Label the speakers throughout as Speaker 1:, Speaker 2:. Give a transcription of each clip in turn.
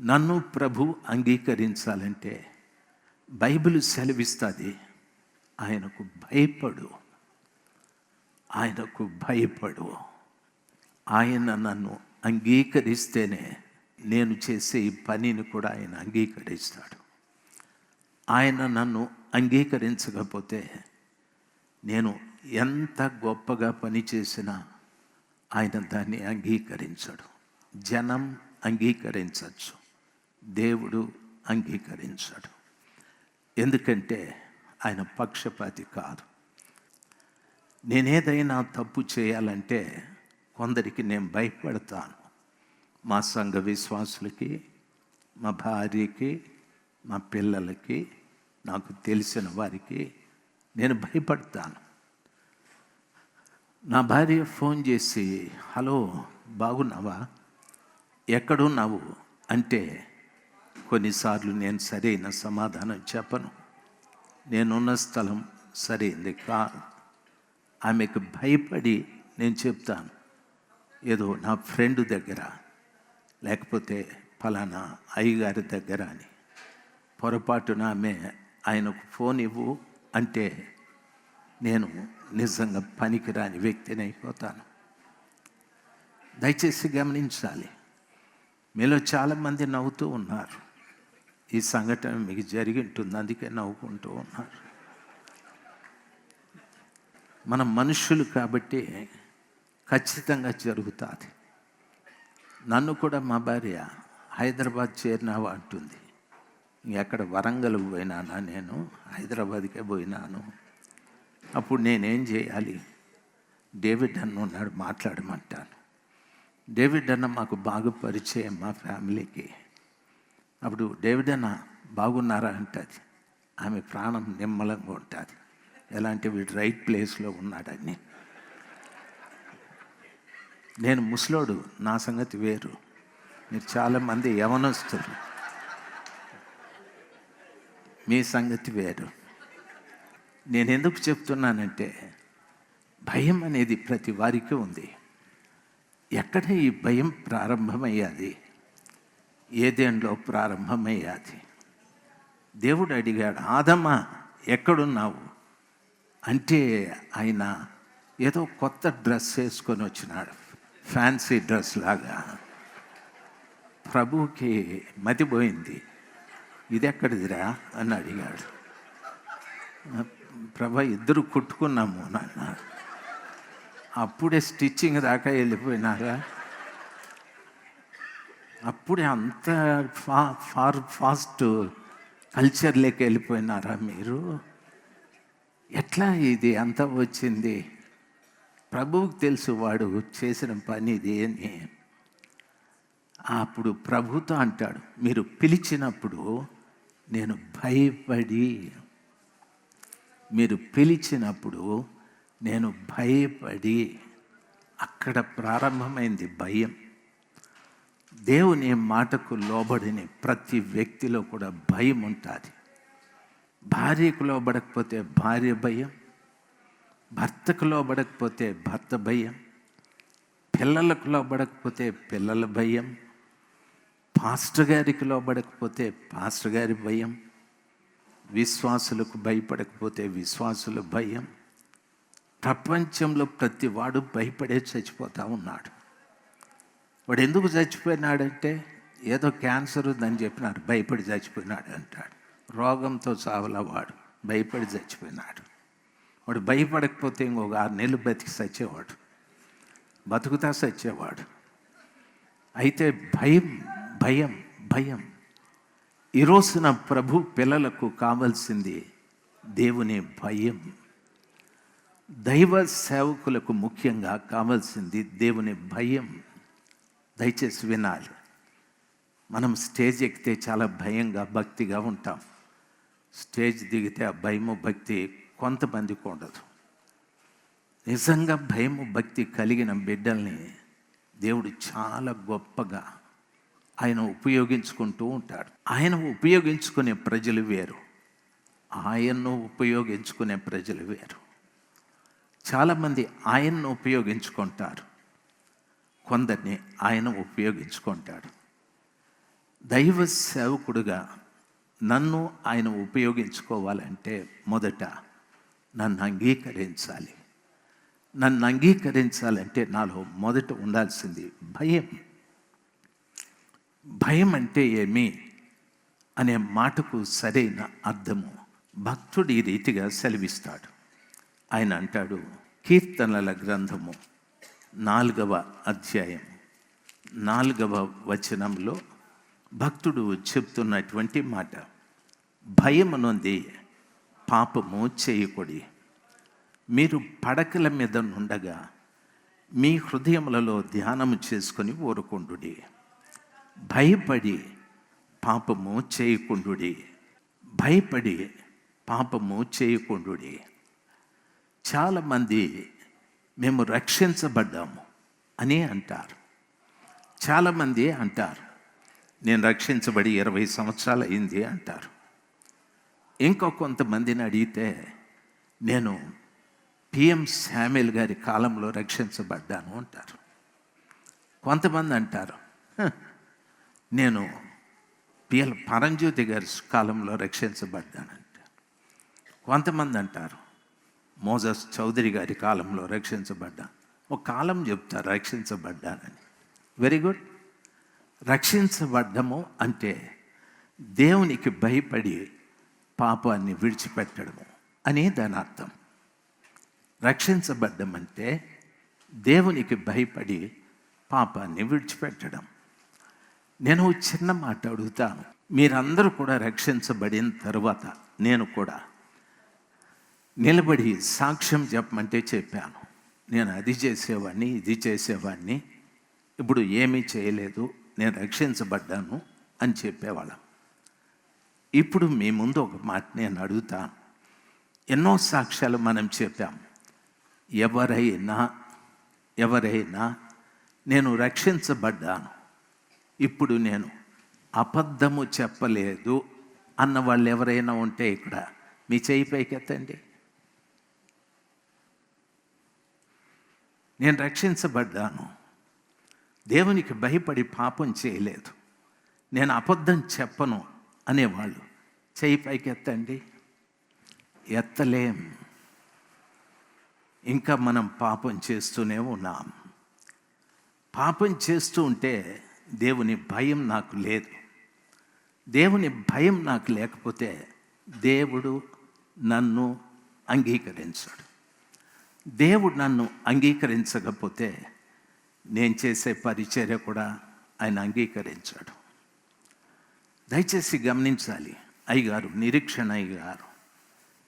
Speaker 1: నన్ను ప్రభు అంగీకరించాలంటే బైబిల్ సెలవిస్తుంది. ఆయనకు భయపడు. ఆయనకు భయపడు. ఆయన నన్ను అంగీకరిస్తేనే నేను చేసే ఈ పనిని కూడా ఆయన అంగీకరిస్తాడు. ఆయన నన్ను అంగీకరించకపోతే నేను ఎంత గొప్పగా పని చేసినా ఆయన దాన్ని అంగీకరించడు. జనం అంగీకరించవచ్చు దేవుడు అంగీకరించడు. ఎందుకంటే ఆయన పక్షపాతి కాదు. నేనేదైనా తప్పు చేయాలంటే కొందరికి నేను భయపడతాను. మా సంఘ విశ్వాసులకి మా భార్యకి మా పిల్లలకి నాకు తెలిసిన వారికి నేను భయపడతాను. నా భార్య ఫోన్ చేసి హలో బాగున్నావా? ఎక్కడున్నావు? అంటే కొన్నిసార్లు నేను సరైన సమాధానం చెప్పను. నేనున్న స్థలం సరైంది కాదు. ఆమెకు భయపడి నేను చెప్తాను. ఏదో నా ఫ్రెండ్ దగ్గర లేకపోతే ఫలానా అయ్యగారి దగ్గర అని. పొరపాటున ఆమె ఆయనకు ఫోన్ ఇవ్వు అంటే నేను నిజంగా పనికిరాని వ్యక్తిని అయిపోతాను. దయచేసి గమనించాలి. మీలో చాలామంది నవ్వుతూ ఉన్నారు. ఈ సంఘటన మీకు జరిగి ఉంటుంది. అందుకే నవ్వుకుంటూ ఉన్నారు. మనం మనుషులు కాబట్టి ఖచ్చితంగా జరుగుతుంది. నన్ను కూడా మా భార్య హైదరాబాద్ చేరినావా అంటుంది. ఎక్కడ వరంగల్ పోయినానా నేను? హైదరాబాద్కే పోయినాను. అప్పుడు నేనేం చేయాలి? డేవిడ్ అన్న ఉన్నాడు మాట్లాడమంటాను. డేవిడ్ అన్న మాకు బాగా పరిచయం మా ఫ్యామిలీకి. అప్పుడు డేవిడ్ బాగున్నారా? అంటుంది. ఆమె ప్రాణం నిమ్మలంగా ఉంటుంది. ఎలాంటి వీడు రైట్ ప్లేస్లో ఉన్నాడని నేను ముసలోడు నా సంగతి వేరు. మీరు చాలామంది యవనస్తులు. మీ సంగతి వేరు. నేను ఎందుకు చెప్తున్నానంటే భయం అనేది ప్రతి వారికి ఉంది. ఎక్కడ ఈ భయం ప్రారంభమయ్యాది? ఏదేంలో ప్రారంభమయ్యాది? దేవుడు అడిగాడు ఆదమ్మా ఎక్కడున్నావు? అంటే ఆయన ఏదో కొత్త డ్రెస్ వేసుకొని వచ్చినాడు ఫ్యాన్సీ డ్రెస్ లాగా. ప్రభువుకి మతిపోయింది ఇది ఎక్కడిదిరా అని అడిగాడు. ప్రభ ఇద్దరు కుట్టుకున్నాము నాన్న. అప్పుడే స్టిచ్చింగ్ దాకా వెళ్ళిపోయినారా? అప్పుడే అంత ఫా ఫార్ ఫాస్ట్ కల్చర్లోకి వెళ్ళిపోయినారా మీరు? ఎట్లా ఇది? అంత వచ్చింది. ప్రభువుకు తెలుసు వాడు చేసిన పని ఇది అని. అప్పుడు ప్రభుతో అంటాడు మీరు పిలిచినప్పుడు నేను భయపడి మీరు పిలిచినప్పుడు నేను భయపడి అక్కడ ప్రారంభమైంది భయం. దేవుని మాటకు లోబడిని ప్రతి వ్యక్తిలో కూడా భయం ఉంటుంది. భార్యకు లోబడకపోతే భార్య భయం భర్తకు లోబడకపోతే భర్త భయం పిల్లలకు లోబడకపోతే పిల్లల భయం పాస్టర్ గారికి లోబడకపోతే పాస్టర్ గారి భయం విశ్వాసులకు భయపడకపోతే విశ్వాసుల భయం ప్రపంచంలో ప్రతి వాడు భయపడే చచ్చిపోతూ ఉన్నాడు. వాడు ఎందుకు చచ్చిపోయినాడంటే ఏదో క్యాన్సర్ ఉందని చెప్పినారు భయపడి చచ్చిపోయినాడు అంటాడు. రోగంతో చావలా వాడు భయపడి చచ్చిపోయినాడు. వాడు భయపడకపోతే ఇంకొక ఆరు నెలలు బతికి చచ్చేవాడు బతుకుతా చచ్చేవాడు అయితే భయం భయం భయం. ఈరోజున ప్రభు పిల్లలకు కావలసింది దేవుని భయం. దైవ సేవకులకు ముఖ్యంగా కావాల్సింది దేవుని భయం. దయచేసి వినాలి. మనం స్టేజ్ ఎక్కితే చాలా భయంగా భక్తిగా ఉంటాం. స్టేజ్ దిగితే ఆ భయము భక్తి కొంతమందికి ఉండదు. నిజంగా భయము భక్తి కలిగిన బిడ్డల్ని దేవుడు చాలా గొప్పగా ఆయన ఉపయోగించుకుంటూ ఉంటాడు. ఆయన ఉపయోగించుకునే ప్రజలు వేరు. ఆయన్ను ఉపయోగించుకునే ప్రజలు వేరు. చాలామంది ఆయన్ను ఉపయోగించుకుంటారు. కొందరిని ఆయన ఉపయోగించుకుంటాడు. దైవ సేవకుడుగా నన్ను ఆయన ఉపయోగించుకోవాలంటే మొదట నన్ను అంగీకరించాలి. నన్ను అంగీకరించాలంటే నాలో మొదట ఉండాల్సింది భయం. భయం అంటే ఏమి? అనే మాటకు సరైన అర్థము భక్తుడు ఈ రీతిగా సెలవిస్తాడు. ఆయన అంటాడు కీర్తనల గ్రంథము నాలుగవ అధ్యాయం. నాలుగవ వచనంలో భక్తుడు చెప్తున్నటువంటి మాట. భయము నుంది పాపము చేయకూడి. మీరు పడకల మీద నుండగా మీ హృదయములలో ధ్యానము చేసుకొని ఊరుకుండు భయపడి పాపము చేయకుండుడి. భయపడి పాపము చేయకుండు చాలామంది మేము రక్షించబడ్డాము అని అంటారు. చాలామంది అంటారు నేను రక్షించబడి ఇరవై సంవత్సరాలు అయింది అంటారు. ఇంకో కొంతమందిని అడిగితే నేను పిఎం శామ్యుల్ గారి కాలంలో రక్షించబడ్డాను అంటారు. కొంతమంది అంటారు నేను పిఎల్ పరంజ్యోతి గారి కాలంలో రక్షించబడ్డానంట కొంతమంది అంటారు మోజస్ చౌదరి గారి కాలంలో రక్షించబడ్డా. ఒక కాలం చెప్తా రక్షించబడ్డానని వెరీ గుడ్ రక్షించబడ్డము అంటే దేవునికి భయపడి పాపాన్ని విడిచిపెట్టడము అని దాని అర్థం. రక్షించబడ్డం అంటే దేవునికి భయపడి పాపాన్ని విడిచిపెట్టడం. నేను చిన్న మాట అడుగుతాను. మీరందరూ కూడా రక్షించబడిన తర్వాత నేను కూడా నిలబడి సాక్ష్యం చెప్పమంటే చెప్పాను. నేను అది చేసేవాడిని ఇది చేసేవాడిని ఇప్పుడు ఏమీ చేయలేదు. నేను రక్షించబడ్డాను అని చెప్పేవాళ్ళం. ఇప్పుడు మీ ముందు ఒక మాట నేను అడుగుతాను. ఎన్నో సాక్ష్యాలు మనం చెప్పాం. ఎవరైనా ఎవరైనా నేను రక్షించబడ్డాను. ఇప్పుడు నేను అబద్ధము చెప్పలేదు అన్న వాళ్ళు ఎవరైనా ఉంటే ఇక్కడ మీ చేయి పైకెత్తండి. నేను రక్షించబడ్డాను. దేవునికి భయపడి పాపం చేయలేదు. నేను అబద్ధం చెప్పను అనేవాళ్ళు. చేయి పైకెత్తండి. ఎత్తలేం. ఇంకా మనం పాపం చేస్తూనే ఉన్నాం. పాపం చేస్తూ ఉంటే దేవుని భయం నాకు లేదు. దేవుని భయం నాకు లేకపోతే దేవుడు నన్ను అంగీకరించాడు. దేవుడు నన్ను అంగీకరించకపోతే నేను చేసే పరిచర్య కూడా ఆయన అంగీకరించాడు. దయచేసి గమనించాలి. అయ్యగారు నిరీక్షణ అయ్యగారు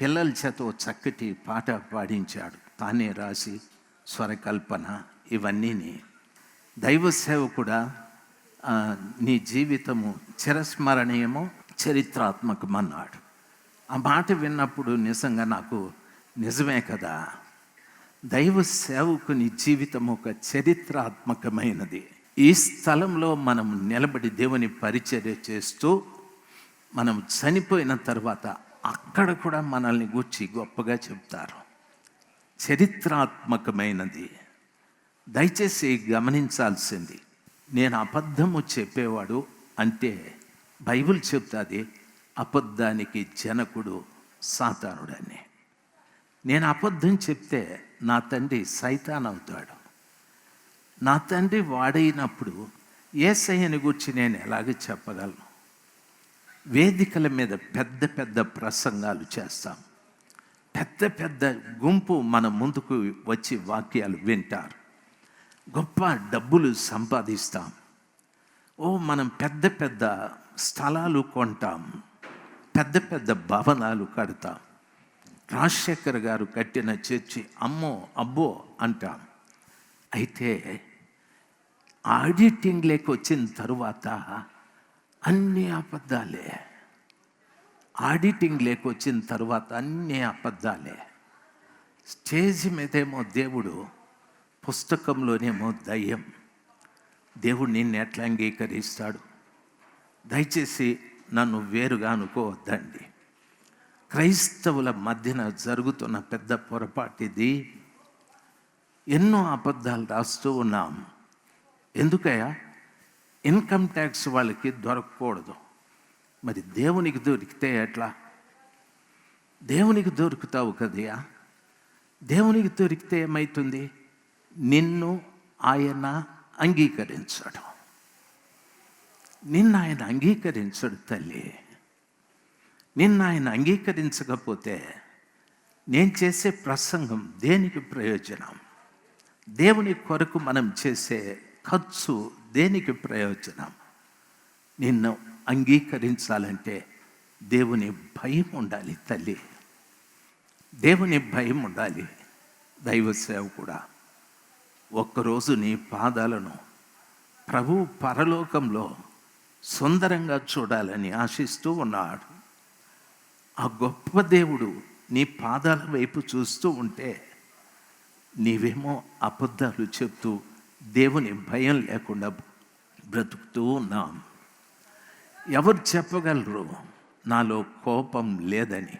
Speaker 1: పిల్లల చేత చక్కటి పాట పాడించాడు. తానే రాసి స్వరకల్పన ఇవన్నీని. దైవ సేవ కూడా నీ జీవితము చిరస్మరణీయము చరిత్రాత్మకమన్నాడు. ఆ మాట విన్నప్పుడు నిజంగా నాకు నిజమే కదా? దైవ సేవకుని జీవితం ఒక చరిత్రాత్మకమైనది. ఈ స్థలంలో మనం నిలబడి దేవుని పరిచర్య చేస్తూ మనం చనిపోయిన తర్వాత అక్కడ కూడా మనల్ని గూర్చి గొప్పగా చెప్తారు. చరిత్రాత్మకమైనది. దయచేసి గమనించాల్సింది. నేను అబద్ధము చెప్పేవాడు అంటే బైబిల్ చెప్తుంది అబద్ధానికి జనకుడు సాతానుడని. నేను అబద్ధం చెప్తే నా తండ్రి సైతాన్ అవుతాడు నా తండ్రి వాడైనప్పుడు ఏసయ్యని గురించి నేను ఎలాగ చెప్పగలను? వేదికల మీద పెద్ద పెద్ద ప్రసంగాలు చేస్తాం. పెద్ద పెద్ద గుంపు మన ముందుకు వచ్చి వాక్యాలు వింటారు. గొప్ప డబ్బులు సంపాదిస్తాం. ఓ మనం పెద్ద పెద్ద స్థలాలు కొంటాం. పెద్ద పెద్ద భవనాలు కడతాం. రాజశేఖర్ గారు కట్టిన చర్చి అమ్మో అబ్బో అంటాం. అయితే ఆడిటింగ్ లేక వచ్చిన తరువాత అన్ని అబద్ధాలే. ఆడిటింగ్ లేక వచ్చిన తర్వాత అన్ని అబద్ధాలే. స్టేజ్ మీదేమో దేవుడు పుస్తకంలోనేమో దయ్యం. దేవుడు నిన్ను ఎట్లా అంగీకరిస్తాడు? దయచేసి నన్ను వేరుగా అనుకోవద్దండి. క్రైస్తవుల మధ్యన జరుగుతున్న పెద్ద పొరపాటు ఇది ఎన్నో అబద్ధాలు రాస్తూ ఉన్నాం. ఎందుకయ్యా? ఇన్కమ్ ట్యాక్స్ వాళ్ళకి దొరకకూడదు. మరి దేవునికి దొరికితే ఎట్లా? దేవునికి దొరుకుతావు కదయా దేవునికి దొరికితే ఏమవుతుంది నిన్ను ఆయన అంగీకరించడం. నిన్ను ఆయన అంగీకరించడు తల్లి. నిన్ను ఆయన అంగీకరించకపోతే నేను చేసే ప్రసంగం దేనికి ప్రయోజనం? దేవుని కొరకు మనం చేసే ఖర్చు దేనికి ప్రయోజనం? నిన్ను అంగీకరించాలంటే దేవుని భయం ఉండాలి తల్లి. దేవుని భయం ఉండాలి. దైవ సేవ కూడా ఒక్కరోజు నీ పాదాలను ప్రభు పరలోకంలో సుందరంగా చూడాలని ఆశిస్తూ ఉన్నాడు. ఆ గొప్ప దేవుడు నీ పాదాల వైపు చూస్తూ ఉంటే నీవేమో అబద్ధాలు చెప్తూ దేవుని భయం లేకుండా బ్రతుకుతూ ఉన్నాం ఎవరు చెప్పగలరు? నాలో కోపం లేదని.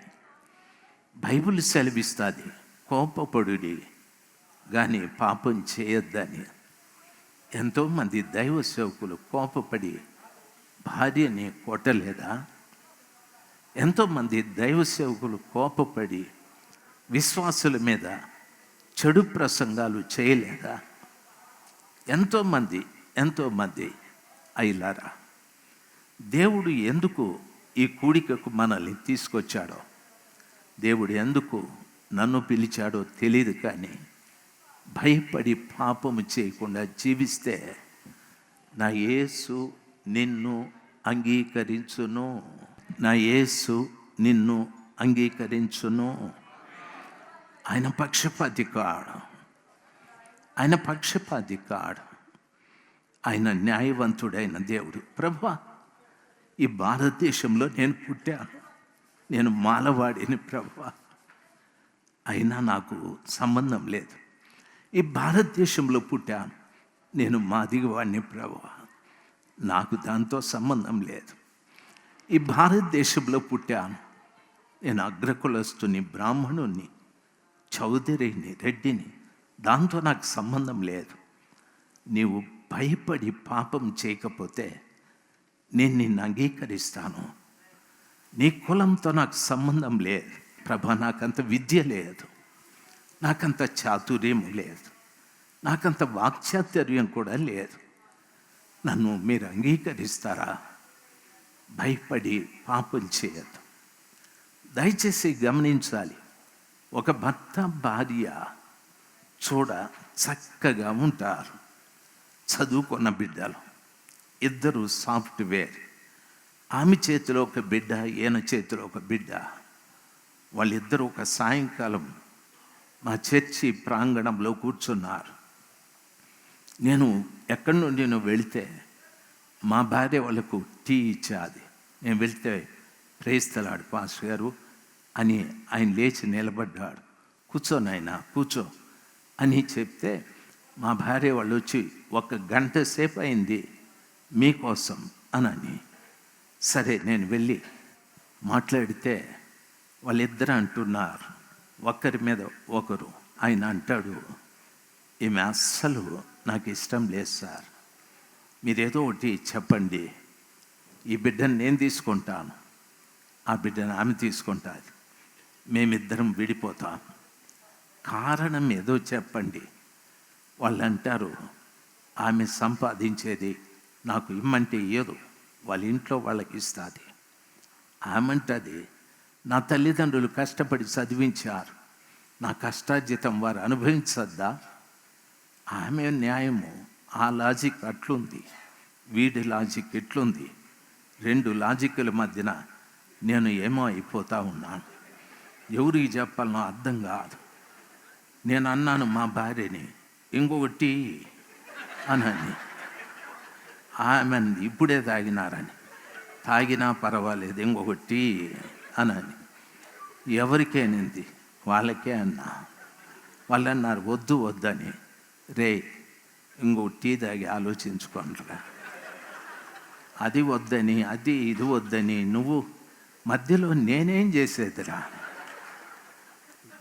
Speaker 1: బైబిల్ సెలవిస్తుంది కోపపడుడి కానీ పాపం చేయొద్దని. ఎంతోమంది దైవ సేవకులు కోపపడి భార్యని కొట్టలేదా? ఎంతోమంది దైవ సేవకులు కోపపడి విశ్వాసుల మీద చెడు ప్రసంగాలు చేయలేదా ఎంతోమంది ఎంతోమంది అయిలారా దేవుడు ఎందుకు ఈ కూడికకు మనల్ని తీసుకొచ్చాడో దేవుడు ఎందుకు నన్ను పిలిచాడో తెలియదు కానీ భయపడి పాపము చేయకుండా జీవిస్తే నా యేసు నిన్ను అంగీకరించును. నా యేసు నిన్ను అంగీకరించును. ఆయన పక్షపాతి కాడు ఆయన పక్షపాతి కాడు ఆయన న్యాయవంతుడైన దేవుడు. ప్రభా ఈ భారతదేశంలో నేను పుట్టాను. నేను మాలవాడిని ప్రభా. అయినా నాకు సంబంధం లేదు. ఈ భారతదేశంలో పుట్టాను. నేను మాదిగవాడిని ప్రభు. నాకు దాంతో సంబంధం లేదు. ఈ భారతదేశంలో పుట్టాను. నేను అగ్రకులస్తుని బ్రాహ్మణుణ్ణి చౌదరిని రెడ్డిని. దాంతో నాకు సంబంధం లేదు. నీవు భయపడి పాపం చేయకపోతే నేను నిన్ను అంగీకరిస్తాను. నీ కులంతో నాకు సంబంధం లేదు. ప్రభా నాకంత విద్య లేదు. నాకంత చాతుర్యం లేదు. నాకంత వాక్చాతుర్యం కూడా లేదు. నన్ను మీరు అంగీకరిస్తారా? భయపడి పాపం చేయద్దు. దయచేసి గమనించాలి. ఒక భర్త భార్య చూడ చక్కగా ఉంటారు. చదువుకున్న బిడ్డలు. ఇద్దరు సాఫ్ట్వేర్. ఆమె చేతిలో ఒక బిడ్డ ఈయన చేతిలో ఒక బిడ్డ. వాళ్ళిద్దరూ ఒక సాయంకాలం మా చర్చి ప్రాంగణంలో కూర్చున్నారు. నేను ఎక్కడి నుండి నేను వెళితే మా భార్య వాళ్ళకు టీ ఇచ్చేది నేను వెళ్తే ప్రేస్తలాడు పాస్ గారు అని ఆయన లేచి నిలబడ్డాడు. కూర్చో నాయన కూర్చో అని చెప్తే మా భార్య వాళ్ళు వచ్చి ఒక గంట సేపు అయింది మీకోసం అనని. సరే నేను వెళ్ళి మాట్లాడితే వాళ్ళిద్దరు అంటున్నారు. ఒకరి మీద ఒకరు. ఆయన అంటాడు ఈమె అస్సలు నాకు ఇష్టం లేదు సార్. మీరేదో ఒకటి చెప్పండి. ఈ బిడ్డను నేను తీసుకుంటాను. ఆ బిడ్డను ఆమె తీసుకుంటారు మేమిద్దరం విడిపోతాం. కారణం ఏదో చెప్పండి. వాళ్ళు అంటారు ఆమె సంపాదించేది నాకు ఇమ్మంటే ఇయ్యదు. వాళ్ళ ఇంట్లో వాళ్ళకి ఇస్తుంది. ఆమెంటది నా తల్లిదండ్రులు కష్టపడి చదివించారు. నా కష్టార్జితం వారు అనుభవించద్దా? ఆమె న్యాయము ఆ లాజిక్ అట్లుంది వీడి లాజిక్ ఎట్లుంది రెండు లాజిక్ల మధ్యన నేను ఏమో అయిపోతా ఉన్నాను. ఎవరికి చెప్పాలనో అర్థం కాదు. నేను అన్నాను మా భార్యని ఇంకొకటి అనని ఆమె ఇప్పుడే తాగినారని తాగినా పర్వాలేదు ఇంకొకటి అనని. ఎవరికేనింది వాళ్ళకే అన్నా. వాళ్ళు అన్నారు వద్దు వద్దని. రే ఇంకో టీ తాగి ఆలోచించుకోండిరా. అది వద్దని అది ఇది వద్దని నువ్వు మధ్యలో నేనేం చేసేదిరా?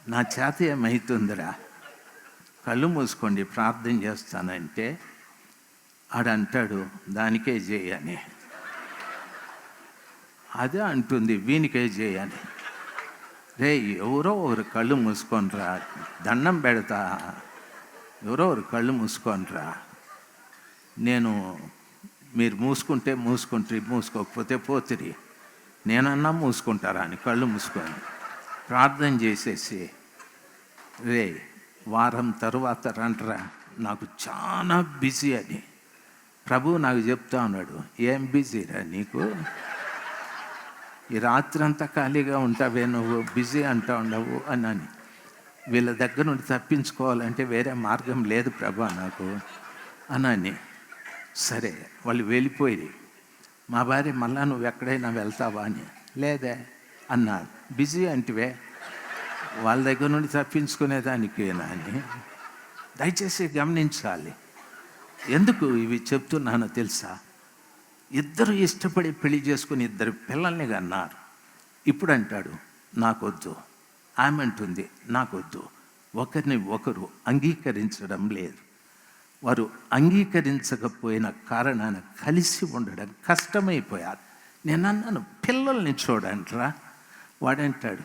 Speaker 1: నా చేత ఏమవుతుందిరా కళ్ళు మూసుకోండి ప్రార్థన చేస్తానంటే ఆడంటాడు దానికే చేయని అదే అంటుంది వీనికే చేయని రే ఎవరో ఒకరు కళ్ళు మూసుకోండిరా దండం పెడతా. ఎవరో ఒకరు కళ్ళు మూసుకోనరా నేను మీరు మూసుకుంటే మూసుకుంటే మూసుకోకపోతే పోతిరి. నేనన్నా మూసుకుంటారా అని కళ్ళు మూసుకొని. ప్రార్థన చేసేసి రే వారం తరువాత రంటరా నాకు చాలా బిజీ అని ప్రభు నాకు చెప్తా ఉన్నాడు ఏం బిజీరా నీకు? ఈ రాత్రి అంతా ఖాళీగా ఉంటావే నువ్వు బిజీ అంటా ఉండవు అని అని. వీళ్ళ దగ్గర నుండి తప్పించుకోవాలంటే వేరే మార్గం లేదు ప్రభా నాకు అనని సరే వాళ్ళు వెళ్ళిపోయి మా భార్య మళ్ళా నువ్వు ఎక్కడైనా వెళ్తావా అని. లేదే అన్నాడు. బిజీ అంటివే. వాళ్ళ దగ్గర నుండి తప్పించుకునేదానికేనా అని. దయచేసి గమనించాలి. ఎందుకు ఇవి చెప్తున్నానో తెలుసా? ఇద్దరు ఇష్టపడి పెళ్ళి చేసుకుని ఇద్దరు పిల్లల్ని కన్నారు. ఇప్పుడు అంటాడు నాకొద్దు. ఆమె అంటుంది నాకొద్దు. ఒకరిని ఒకరు అంగీకరించడం లేదు. వారు అంగీకరించకపోయిన కారణాన కలిసి ఉండడం కష్టమైపోయారు. నేను అన్నాను పిల్లల్ని చూడండిరా. వాడంటాడు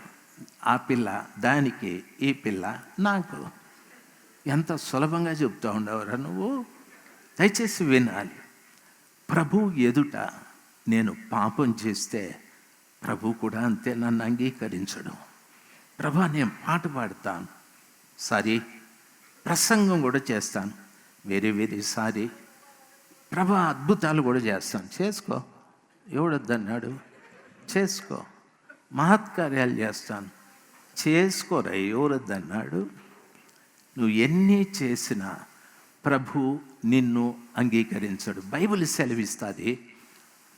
Speaker 1: ఆ పిల్ల దానికి ఈ పిల్ల నాకు. ఎంత సులభంగా చెప్తూ ఉండవరా నువ్వు? దయచేసి వినాలి. ప్రభు ఎదుట నేను పాపం చేస్తే ప్రభు కూడా అంతే నన్ను అంగీకరించడం. ప్రభా నేను పాట పాడతాను. సారీ ప్రసంగం కూడా చేస్తాను. వేరే వేరే సారీ. ప్రభా అద్భుతాలు కూడా చేస్తాను. చేసుకో. ఎవడొద్దన్నాడు? చేసుకో. మహత్కార్యాలు చేస్తాను. చేసుకోరా ఎవరొద్దన్నాడు? నువ్వు ఎన్ని చేసినా ప్రభు నిన్ను అంగీకరించడు. బైబిల్ సెలవిస్తుంది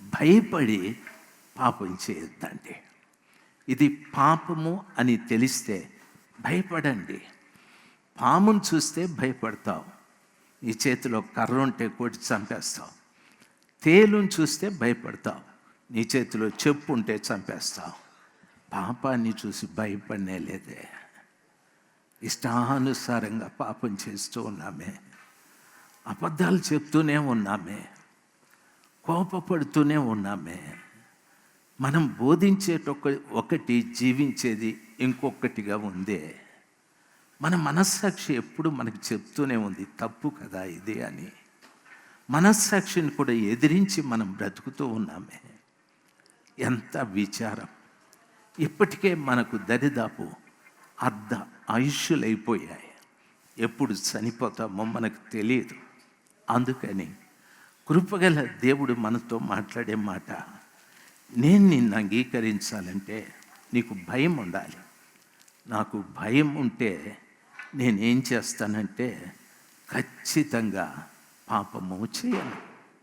Speaker 1: భయపడి పాపం చేయొద్దండి ఇది పాపము అని తెలిస్తే భయపడండి. పామును చూస్తే భయపడతావు. నీ చేతిలో కర్ర ఉంటే కొట్టి చంపేస్తావు. తేలుని చూస్తే భయపడతావు. నీ చేతిలో చెప్పు ఉంటే చంపేస్తావు. పాపాన్ని చూసి భయపడనే లేదే. ఇష్టానుసారంగా పాపం చేస్తూ ఉన్నామే. అబద్ధాలు చెప్తూనే ఉన్నామే. కోపపడుతూనే ఉన్నామే. మనం బోధించేటొక్క ఒకటి జీవించేది ఇంకొకటిగా ఉందే. మన మనస్సాక్షి ఎప్పుడు మనకు చెప్తూనే ఉంది తప్పు కదా ఇది అని. మనస్సాక్షిని కూడా ఎదిరించి మనం బ్రతుకుతూ ఉన్నామే. ఎంత విచారం. ఇప్పటికే మనకు దరిదాపు అర్ధ ఆయుష్యులైపోయాయి. ఎప్పుడు చనిపోతామో మనకు తెలియదు. అందుకని కృపగల దేవుడు మనతో మాట్లాడే మాట నేను నిన్ను అంగీకరించాలంటే నీకు భయం ఉండాలి. నాకు భయం ఉంటే నేనేం చేస్తానంటే ఖచ్చితంగా పాపము చేయను